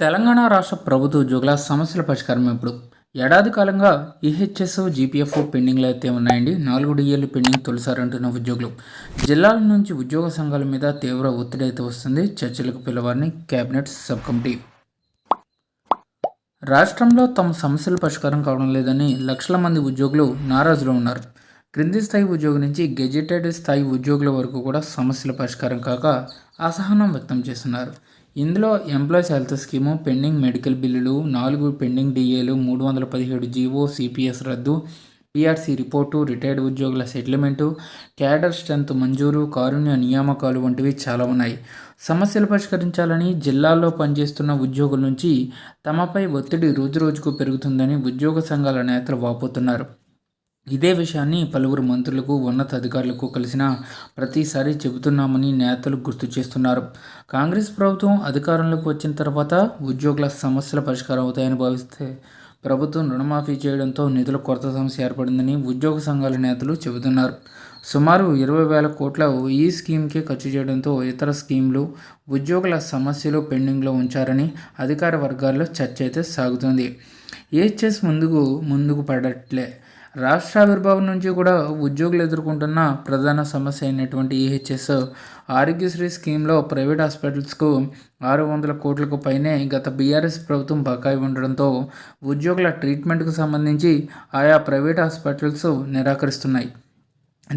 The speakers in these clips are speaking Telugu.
తెలంగాణ రాష్ట్ర ప్రభుత్వ ఉద్యోగుల సమస్యల పరిష్కారం ఇప్పుడు. ఏడాది కాలంగా ఈహెచ్ఎస్ జీపీఎఫ్ పెండింగ్లు అయితే ఉన్నాయండి. నాలుగు డిఏలు పెండింగ్ తొలిసారి అంటున్న ఉద్యోగులు. జిల్లాల నుంచి ఉద్యోగ సంఘాల మీద తీవ్ర ఒత్తిడి అయితే వస్తుంది. చర్చలకు పిలవాలని కేబినెట్ సబ్ కమిటీ. రాష్ట్రంలో తమ సమస్యల పరిష్కారం కావడం లేదని లక్షల మంది ఉద్యోగులు నారాజులో ఉన్నారు. క్రింది స్థాయి ఉద్యోగి నుంచి గెజిటెడ్ స్థాయి ఉద్యోగుల వరకు కూడా సమస్యల పరిష్కారం కాక అసహనం వ్యక్తం చేస్తున్నారు. ఇందులో employees health scheme pending medical బిల్లులు నాలుగు పెండింగ్ డిఏలు మూడు వందల పదిహేడు జీవో సిపిఎస్ రద్దు పిఆర్సీ రిపోర్టు రిటైర్డ్ ఉద్యోగుల సెటిల్మెంటు క్యాడర్ స్ట్రెంత్ మంజూరు కారుణ్య నియామకాలు వంటివి చాలా ఉన్నాయి. సమస్యలు పరిష్కరించాలని జిల్లాల్లో పనిచేస్తున్న ఉద్యోగుల నుంచి తమపై ఒత్తిడి రోజురోజుకు పెరుగుతుందని ఉద్యోగ సంఘాల నేతలు వాపోతున్నారు. ఇదే విషయాన్ని పలువురు మంత్రులకు ఉన్నతాధికారులకు కలిసిన ప్రతిసారి చెబుతున్నామని నేతలు గుర్తు చేస్తున్నారు. కాంగ్రెస్ ప్రభుత్వం అధికారంలోకి వచ్చిన తర్వాత ఉద్యోగుల సమస్యల పరిష్కారం అవుతాయని భావిస్తే ప్రభుత్వం రుణమాఫీ చేయడంతో నిధుల కొరత సమస్య ఏర్పడిందని ఉద్యోగ సంఘాల నేతలు చెబుతున్నారు. సుమారు ఇరవై వేల కోట్ల ఈ స్కీమ్కే ఖర్చు చేయడంతో ఇతర స్కీమ్లు ఉద్యోగుల సమస్యలు పెండింగ్లో ఉంచారని అధికార వర్గాల్లో చర్చ అయితే సాగుతుంది. ఏహెచ్ఎస్ ముందుకు ముందుకు పడట్లే. రాష్ట్ర ఆవిర్భావం నుంచి కూడా ఉద్యోగులు ఎదుర్కొంటున్న ప్రధాన సమస్య అయినటువంటి ఈహెచ్ఎస్ ఆరోగ్యశ్రీ స్కీమ్లో ప్రైవేట్ హాస్పిటల్స్కు ఆరు వందల కోట్లకు పైనే గత బీఆర్ఎస్ ప్రభుత్వం బకాయి ఉండడంతో ఉద్యోగుల ట్రీట్మెంట్కు సంబంధించి ఆయా ప్రైవేట్ హాస్పిటల్స్ నిరాకరిస్తున్నాయి.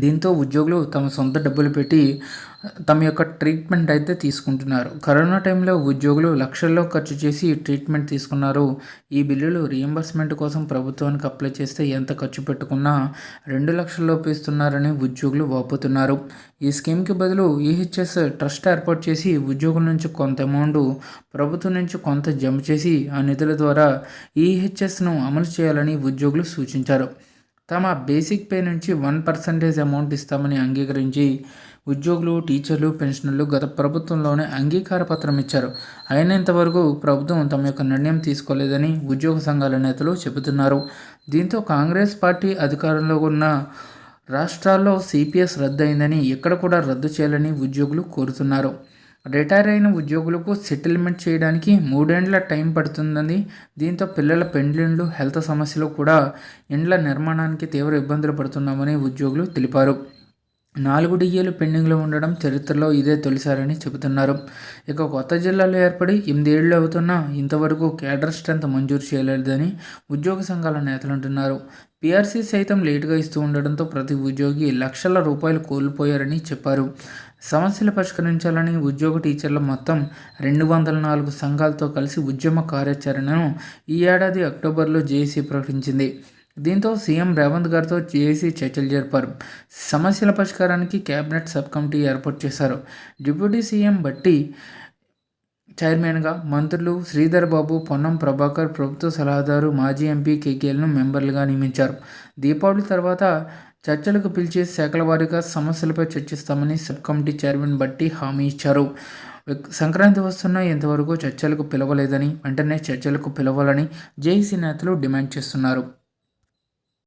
దీంతో ఉద్యోగులు తమ సొంత డబ్బులు పెట్టి తమ యొక్క ట్రీట్మెంట్ అయితే తీసుకుంటున్నారు. కరోనా టైంలో ఉద్యోగులు లక్షల్లో ఖర్చు చేసి ట్రీట్మెంట్ తీసుకున్నారు. ఈ బిల్లులు రియంబర్స్మెంట్ కోసం ప్రభుత్వానికి అప్లై చేస్తే ఎంత ఖర్చు పెట్టుకున్నా రెండు లక్షల్లోపు ఇస్తున్నారని ఉద్యోగులు వాపుతున్నారు. ఈ స్కీమ్కి బదులు ఈహెచ్ఎస్ ట్రస్ట్ ఏర్పాటు చేసి ఉద్యోగుల నుంచి కొంత అమౌంట్ ప్రభుత్వం నుంచి కొంత జమ చేసి ఆ నిధుల ద్వారా ఈహెచ్ఎస్ను అమలు చేయాలని ఉద్యోగులు సూచించారు. తమ బేసిక్ పే నుంచి వన్ పర్సంటేజ్ అమౌంట్ ఇస్తామని అంగీకరించి ఉద్యోగులు టీచర్లు పెన్షనర్లు గత ప్రభుత్వంలోనే అంగీకార పత్రం ఇచ్చారు అయినంతవరకు ప్రభుత్వం తమ యొక్క నిర్ణయం తీసుకోలేదని ఉద్యోగ సంఘాల నేతలు చెబుతున్నారు. దీంతో కాంగ్రెస్ పార్టీ అధికారంలో ఉన్న రాష్ట్రాల్లో సిపిఎస్ రద్దయిందని ఎక్కడ కూడా రద్దు చేయాలని ఉద్యోగులు కోరుతున్నారు. రిటైర్ అయిన ఉద్యోగులకు సెటిల్మెంట్ చేయడానికి మూడేండ్ల టైం పడుతుందని దీంతో పిల్లల పెండ్లిండ్లు హెల్త్ సమస్యలు కూడా ఇండ్ల నిర్మాణానికి తీవ్ర ఇబ్బందులు పడుతున్నామని ఉద్యోగులు తెలిపారు. నాలుగు డిఏలు పెండింగ్లో ఉండడం చరిత్రలో ఇదే తొలిసారని చెబుతున్నారు. ఇక కొత్త జిల్లాలో ఏర్పడి ఎనిమిదేళ్ళు అవుతున్నా ఇంతవరకు కేడర్ స్ట్రెంత్ మంజూరు చేయలేదని ఉద్యోగ సంఘాల నేతలు అంటున్నారు. పీఆర్సీ సైతం లేటుగా ఇస్తూ ఉండడంతో ప్రతి ఉద్యోగి లక్షల రూపాయలు కోల్పోయారని చెప్పారు. సమస్యలు పరిష్కరించాలని ఉద్యోగ టీచర్ల మొత్తం రెండు వందల నాలుగు సంఘాలతో కలిసి ఉద్యమ కార్యాచరణను ఈ ఏడాది అక్టోబర్లో జేఏసీ ప్రకటించింది. దీంతో సీఎం రేవంత్ గారితో జేఏసీ చర్చలు జరిపారు. సమస్యల పరిష్కారానికి కేబినెట్ సబ్ కమిటీ ఏర్పాటు చేశారు. డిప్యూటీ సీఎం బట్టి చైర్మన్గా మంత్రులు శ్రీధర్ బాబు పొన్నం ప్రభాకర్ ప్రభుత్వ సలహాదారు మాజీ ఎంపీ కేకేఎల్ను మెంబర్లుగా నియమించారు. దీపావళి తర్వాత చర్చలకు పిలిచి శాఖల వారీగా సమస్యలపై చర్చిస్తామని సబ్ కమిటీ చైర్మన్ బట్టి హామీ ఇచ్చారు. సంక్రాంతి వస్తున్న ఇంతవరకు చర్చలకు పిలవలేదని వెంటనే చర్చలకు పిలవాలని జేఈసీ నేతలు డిమాండ్ చేస్తున్నారు.